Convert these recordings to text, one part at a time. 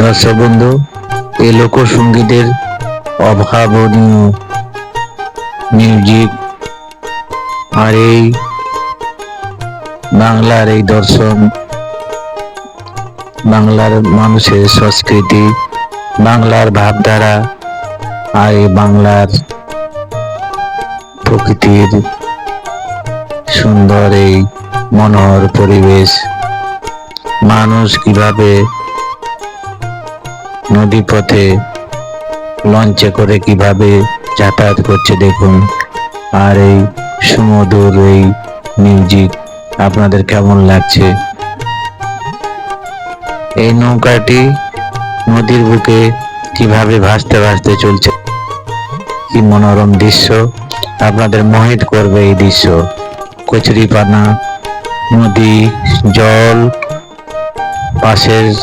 দর্শক বন্ধু এই লোকসঙ্গীতের অভাবনীয় মিউজিক আর এই বাংলার এই দর্শন, বাংলার মানুষের সংস্কৃতি, বাংলার ভাবধারা আর এই বাংলার প্রকৃতির সুন্দর এই মনোহর পরিবেশ, মানুষ কীভাবে নদী পথে লঞ্চে করে কীভাবে যাতায়াত করছে দেখুন। আর এই সুমধুর এই মিউজিক আপনাদের কেমন লাগছে? এই নৌকাটি নদীর বুকে কীভাবে ভাসতে ভাসতে চলছে? কি মনোরম দৃশ্য। আপনাদের মোহিত করবে এই দৃশ্য। কচুরিপানা, নদী, জল, পাশের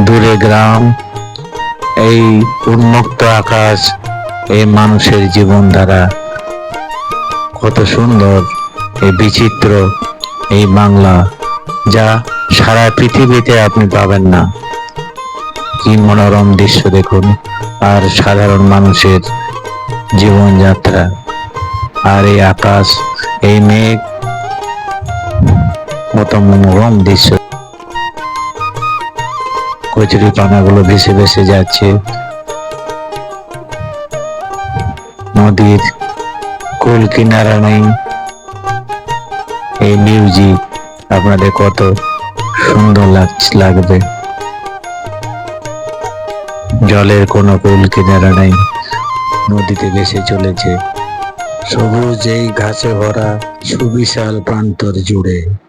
দূরে গ্রাম এই উন্মুক্ত আকাশ, এই মানুষের জীবন জীবনধারা কত সুন্দর, এই বিচিত্র এই বাংলা যা সারা পৃথিবীতে আপনি পাবেন না। কি মনোরম দৃশ্য দেখুন, আর সাধারণ মানুষের জীবনযাত্রা। আর এই আকাশ, এই মেঘ কত মনোরম দৃশ্য কচুরি পানাগুলো ভেসে ভেসে যাচ্ছে। নদীর কুল কিনারা নেই। এই মিউজিক আপনাদের কত সুন্দর লাগ- লাগবে। জলের কোনো কুল কিনারা নেই। নদীতে ভেসে চলেছে। সবুজ এই ঘাসে ভরা সুবিশাল প্রান্তর জুড়ে।